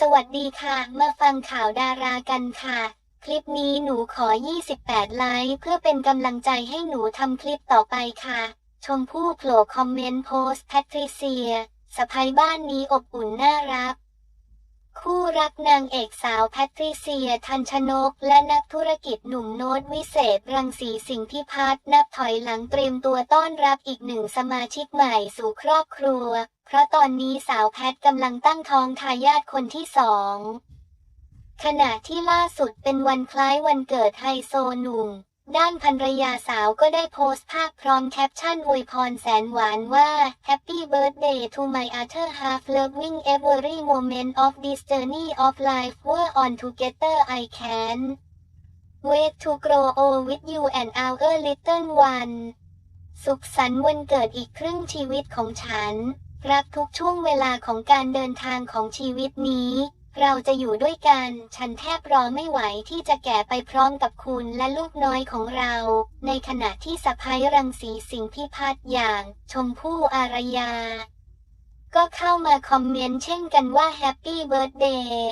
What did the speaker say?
สวัสดีค่ะ มาฟังข่าวดารากันค่ะ คลิปนี้หนูขอ 28 ไลค์เพื่อเป็นกำลังใจให้หนูทำคลิปต่อไปค่ะ ชมพู่โผล่คอมเมนต์โพสต์แพทริเซียสะพายบ้านนี้อบอุ่นน่ารัก คู่รักนางเอกสาวแพทริเซียทันชนก และนักธุรกิจหนุ่มโน้ตวิเศษ รังสีสิงห์พิพัฒน์นับถอยหลังเตรียมตัวต้อนรับอีกหนึ่งสมาชิกใหม่สู่ครอบครัว เพราะตอนนี้สาวแพทกำลังตั้งท้องทายาทคนที่สองขณะที่ล่าสุดเป็นวันคล้ายวันเกิดไฮโซหนุ่ม ด้านภรรยาสาวก็ได้โพสต์ภาพพร้อมแคปชั่นอวยพรแสนหวานว่า Happy birthday to my other half loving every moment of this journey of life we're on together I can wait to grow old with you and our little one สุขสันต์วันเกิดอีกครึ่งชีวิตของฉัน รักทุกช่วงเวลาของการเดินทางของชีวิตนี้ เราจะอยู่ด้วยกัน ฉันแทบรอไม่ไหวที่จะแก่ไปพร้อมกับคุณและลูกน้อยของเรา ในขณะที่สะพ้ายรังสีสิงพิพัฒน์อย่าง ชมพู่อารยา ก็เข้ามาคอมเมนต์เช่นกันว่าแฮปปี้เบิร์ดเดย์